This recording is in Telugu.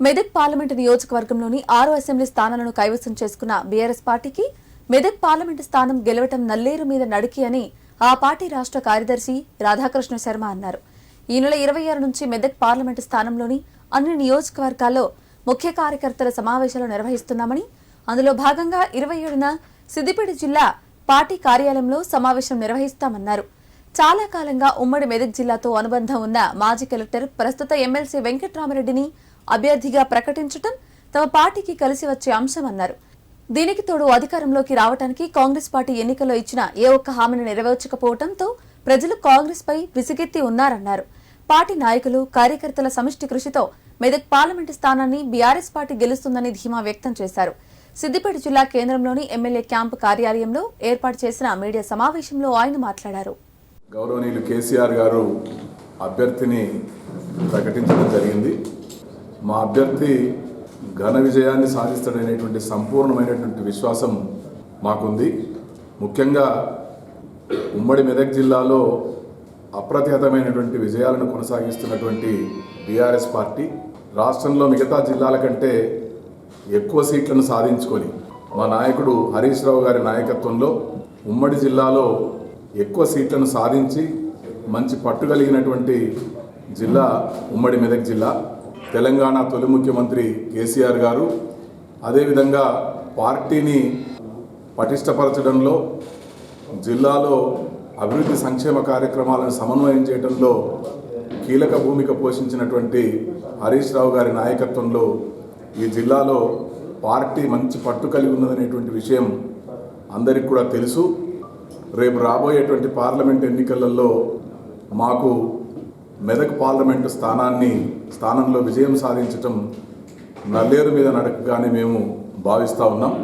మెదక్ పార్లమెంటు నియోజకవర్గంలోని ఆరు అసెంబ్లీ స్థానాలను కైవసం చేసుకున్న బీఆర్ఎస్ పార్టీకి మెదక్ పార్లమెంటు స్థానం గెలవటం నల్లేరు మీద నడికి అని ఆ పార్టీ రాష్ట్ర కార్యదర్శి రాధాకృష్ణ శర్మ అన్నారు. ఈ నెల ఇరవై ఆరు నుంచి మెదక్ పార్లమెంటు స్థానంలోని అన్ని నియోజకవర్గాల్లో ముఖ్య కార్యకర్తల సమావేశాలు నిర్వహిస్తున్నామని అందులో భాగంగా ఇరవై ఏడున సిద్దిపేట జిల్లా పార్టీ కార్యాలయంలో సమావేశం నిర్వహిస్తామన్నారు. చాలా కాలంగా ఉమ్మడి మెదక్ జిల్లాతో అనుబంధం ఉన్న మాజీ కలెక్టర్ ప్రస్తుత ఎమ్మెల్సీ వెంకట్రామరెడ్డిని అభ్యర్థిగా ప్రకటించడం తమ పార్టీకి కలిసి వచ్చే అంశమన్నారు. దీనికి తోడు అధికారంలోకి రావడానికి కాంగ్రెస్ పార్టీ ఎన్నికల్లో ఇచ్చిన ఏ ఒక్క హామీని నెరవేర్చకపోవడంతో ప్రజలు కాంగ్రెస్ పై విసిగెత్తి ఉన్నారన్నారు. పార్టీ నాయకులు కార్యకర్తల సమిష్టి కృషితో మెదక్ పార్లమెంటు స్థానాన్ని బీఆర్ఎస్ పార్టీ గెలుస్తుందని ధీమా వ్యక్తం చేశారు. సిద్దిపేట జిల్లా కేంద్రంలోని ఎమ్మెల్యే క్యాంపు కార్యాలయంలో ఏర్పాటు చేసిన మీడియా సమావేశంలో ఆయన మాట్లాడారు. గౌరవనీయులు కేసీఆర్ గారు అభ్యర్థిని ప్రకటించడం జరిగింది. మా అభ్యర్థి ఘన విజయాన్ని సాధిస్తాడనేటువంటి సంపూర్ణమైనటువంటి విశ్వాసం మాకుంది. ముఖ్యంగా ఉమ్మడి మెదక్ జిల్లాలో అప్రతిహతమైనటువంటి విజయాలను కొనసాగిస్తున్నటువంటి బీఆర్ఎస్ పార్టీ రాష్ట్రంలో మిగతా జిల్లాల కంటే ఎక్కువ సీట్లను సాధించుకొని మా నాయకుడు హరీష్ రావు గారి నాయకత్వంలో ఉమ్మడి జిల్లాలో ఎక్కువ సీట్లను సాధించి మంచి పట్టు కలిగినటువంటి జిల్లా ఉమ్మడి మెదక్ జిల్లా. తెలంగాణ తొలి ముఖ్యమంత్రి కేసీఆర్ గారు అదేవిధంగా పార్టీని పటిష్టపరచడంలో జిల్లాలో అభివృద్ధి సంక్షేమ కార్యక్రమాలను సమన్వయం చేయడంలో కీలక భూమిక పోషించినటువంటి హరీష్ రావు గారి నాయకత్వంలో ఈ జిల్లాలో పార్టీ మంచి పట్టు కలిగి ఉన్నదనేటువంటి విషయం అందరికి కూడా తెలుసు. రేపు రాబోయేటువంటి పార్లమెంట్ ఎన్నికలలో మాకు మెదక్ పార్లమెంటు స్థానాన్ని స్థానంలో విజయం సాధించటం నల్లేరు మీద నడకగానే మేము భావిస్తూ ఉన్నాం.